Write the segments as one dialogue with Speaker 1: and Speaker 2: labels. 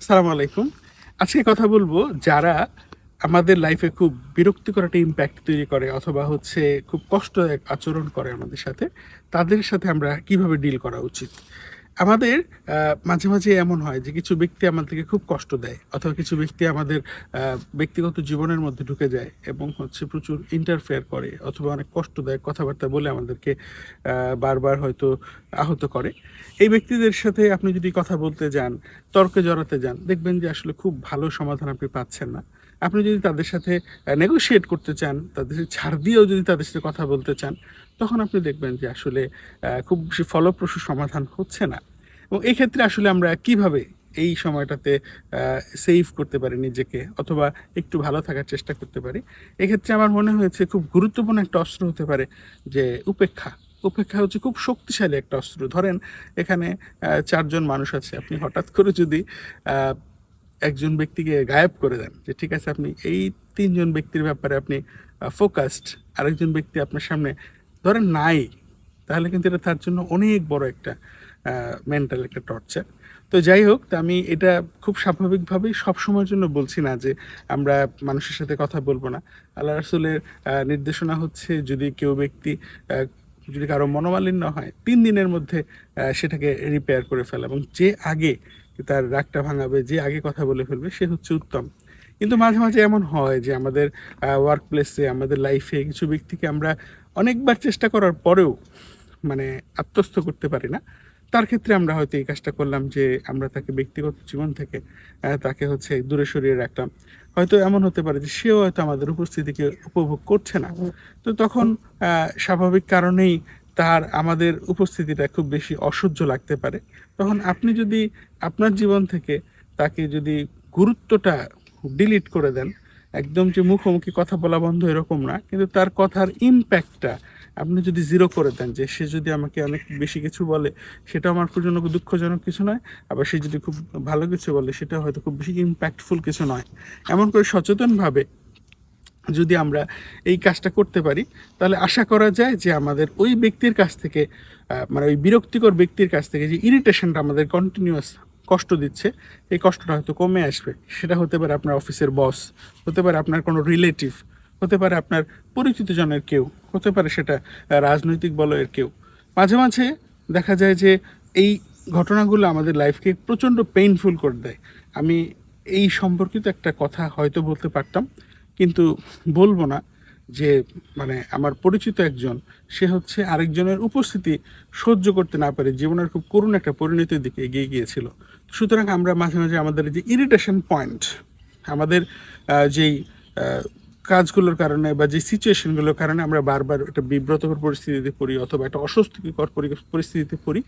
Speaker 1: সালাম আলাইকুম। আজকে কথা বলব যারা আমাদের লাইফে খুব বিরক্তিকর একটা ইম্প্যাক্ট তৈরি করে অথবা হচ্ছে খুব কষ্টদায়ক আচরণ করে আমাদের সাথে, তাদের সাথে আমরা কীভাবে ডিল করা উচিত? আমাদের মাঝে মাঝে এমন হয় যে কিছু ব্যক্তি আমাদেরকে খুব কষ্ট দেয় অথবা কিছু ব্যক্তি আমাদের ব্যক্তিগত জীবনের মধ্যে ঢুকে যায় এবং হচ্ছে প্রচুর ইন্টারফেয়ার করে অথবা অনেক কষ্ট দেয় কথাবার্তা বলে আমাদেরকে বারবার হয়তো আহত করে। এই ব্যক্তিদের সাথে আপনি যদি কথা বলতে যান, তর্কে জড়াতে যান, দেখবেন যে আসলে খুব ভালো সমাধান আপনি পাচ্ছেন না। আপনি যদি তাদের সাথে নেগোশিয়েট করতে চান, তাদের ছাড় দিয়েও যদি তাদের সাথে কথা বলতে চান, তখন আপনি দেখবেন যে আসলে খুব বেশি ফলপ্রসূ সমাধান হচ্ছে না। এবং এই ক্ষেত্রে আসলে আমরা কীভাবে এই সময়টাতে সেভ করতে পারি নিজেকে অথবা একটু ভালো থাকার চেষ্টা করতে পারি? এক্ষেত্রে আমার মনে হয়েছে খুব গুরুত্বপূর্ণ একটা অস্ত্র হতে পারে যে উপেক্ষা। উপেক্ষা হচ্ছে খুব শক্তিশালী একটা অস্ত্র। ধরেন, এখানে চারজন মানুষ আছে। আপনি হঠাৎ করে যদি একজন ব্যক্তিকে গায়েব করে দেন, যে ঠিক আছে আপনি এই তিনজন ব্যক্তির ব্যাপারে আপনি ফোকাসড আরেকজন ব্যক্তি আপনার সামনে ধরেন নাই, তাহলে কিন্তু এটা তার জন্য অনেক বড় একটা মেন্টাল একটা টর্চার তো যাই হোক আমি এটা খুব স্বাভাবিকভাবেই সবসময়ের জন্য বলছি না যে আমরা মানুষের সাথে কথা বলব না। আল্লাহ রাসুলের নির্দেশনা হচ্ছে যদি কেউ ব্যক্তি যদি কারও মনোমালিন্য হয়, তিন দিনের মধ্যে সেটাকে রিপেয়ার করে ফেলা এবং যে আগে তার রাগটা ভাঙাবে, যে আগে কথা বলে ফেলবে, সে হচ্ছে উত্তম। কিন্তু মাঝে মাঝে এমন হয় যে আমাদের ওয়ার্ক প্লেসে আমাদের লাইফে কিছু ব্যক্তিকে আমরা অনেকবার চেষ্টা করার পরেও মানে আত্মস্থ করতে পারি না। তার ক্ষেত্রে আমরা হয়তো এই কাজটা করলাম যে আমরা তাকে ব্যক্তিগত জীবন থেকে তাকে হচ্ছে দূরে সরিয়ে রাখলাম। হয়তো এমন হতে পারে যে সেও হয়তো আমাদের উপস্থিতিকে উপভোগ করছে না। তো তখন স্বাভাবিক কারণেই তার আমাদের উপস্থিতিটা খুব বেশি অসহ্য লাগতে পারে। তখন আপনি যদি আপনার জীবন থেকে তাকে যদি গুরুত্বটা ডিলিট করে দেন, একদম যে মুখোমুখি কথা বলা বন্ধ এরকম না, কিন্তু তার কথার ইম্প্যাক্টটা আপনি যদি জিরো করে দেন, যে সে যদি আমাকে অনেক বেশি কিছু বলে, সেটা আমার জন্য দুঃখজনক কিছু নয়, আবার সে যদি খুব ভালো কিছু বলে, সেটা হয়তো খুব বেশি ইম্প্যাক্টফুল কিছু নয়। এমন করে সচেতনভাবে যদি আমরা এই কাজটা করতে পারি, তাহলে আশা করা যায় যে আমাদের ওই ব্যক্তির কাছ থেকে মানে ওই বিরক্তিকর ব্যক্তির কাছ থেকে যে ইরিটেশনটা আমাদের কন্টিনিউয়াস কষ্ট দিচ্ছে, এই কষ্টটা হয়তো কমে আসবে। সেটা হতে পারে আপনার অফিসের বস হতে পারে আপনার কোনো রিলেটিভ হতে পারে আপনার পরিচিত জনের কেউ, হতে পারে সেটা রাজনৈতিক বলয়ের কেউ। মাঝে মাঝে দেখা যায় যে এই ঘটনাগুলো আমাদের লাইফকে প্রচণ্ড পেইনফুল করে দেয়। আমি এই সম্পর্কিত একটা কথা হয়তো বলতে পারতাম। কিন্তু বলব না যে মানে আমার পরিচিত একজন, সে হচ্ছে আরেকজনের উপস্থিতি সহ্য করতে না পারে জীবনের খুব করুণ একটা পরিণতির দিকে এগিয়ে গিয়েছিল। সুতরাং আমরা মাঝে মাঝে আমাদের যে ইরিটেশন পয়েন্ট আমাদের যেই কাজগুলোর কারণে বা যে সিচুয়েশনগুলোর কারণে আমরা বারবার একটা বিব্রতকর পরিস্থিতিতে পড়ি অথবা একটা অস্বস্তিকর পরিস্থিতিতে পড়ি,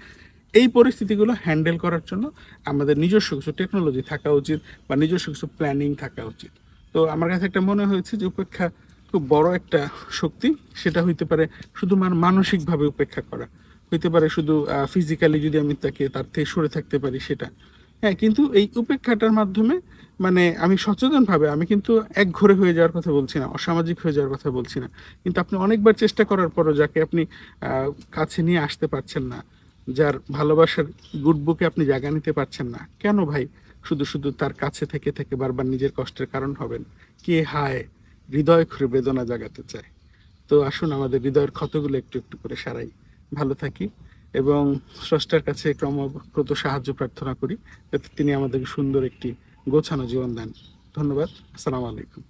Speaker 1: এই পরিস্থিতিগুলো হ্যান্ডেল করার জন্য আমাদের নিজস্ব কিছু টেকনোলজি থাকা উচিত বা নিজস্ব কিছু প্ল্যানিং থাকা উচিত। তো আমার কাছে একটা মনে হয়েছে যে উপেক্ষা খুব বড় একটা শক্তি, সেটা হইতে পারে শুধু মান মানসিকভাবে উপেক্ষা করা। হইতে পারে শুধু ফিজিক্যালি যদি আমি তাকে, তার থেকে সরে থাকতে পারি সেটা। হ্যাঁ কিন্তু এই উপেক্ষাটার মাধ্যমে মানে আমি সচেতনভাবে, আমি কিন্তু এক ঘরে হয়ে যাওয়ার কথা বলছি না, অসামাজিক হয়ে যাওয়ার কথা বলছি না। কিন্তু আপনি অনেকবার চেষ্টা করার পরও যাকে আপনি কাছে নিয়ে আসতে পারছেন না, যার ভালোবাসার গুড বুকে আপনি জায়গা নিতে পারছেন না। কেন ভাই? শুধু শুধু তার কাছে থেকে থেকে বারবার নিজের কষ্টের কারণ হবেন। কে হায়, হৃদয় খুঁড়ে বেদনা জাগাতে চায়। তো আসুন আমাদের হৃদয়ের ক্ষতগুলো একটু একটু করে সারাই। ভালো থাকি এবং স্রষ্টার কাছে ক্রমাগত সাহায্য প্রার্থনা করি, যাতে তিনি আমাদেরকে সুন্দর একটি গোছানো জীবন দেন। ধন্যবাদ, আসসালামু আলাইকুম।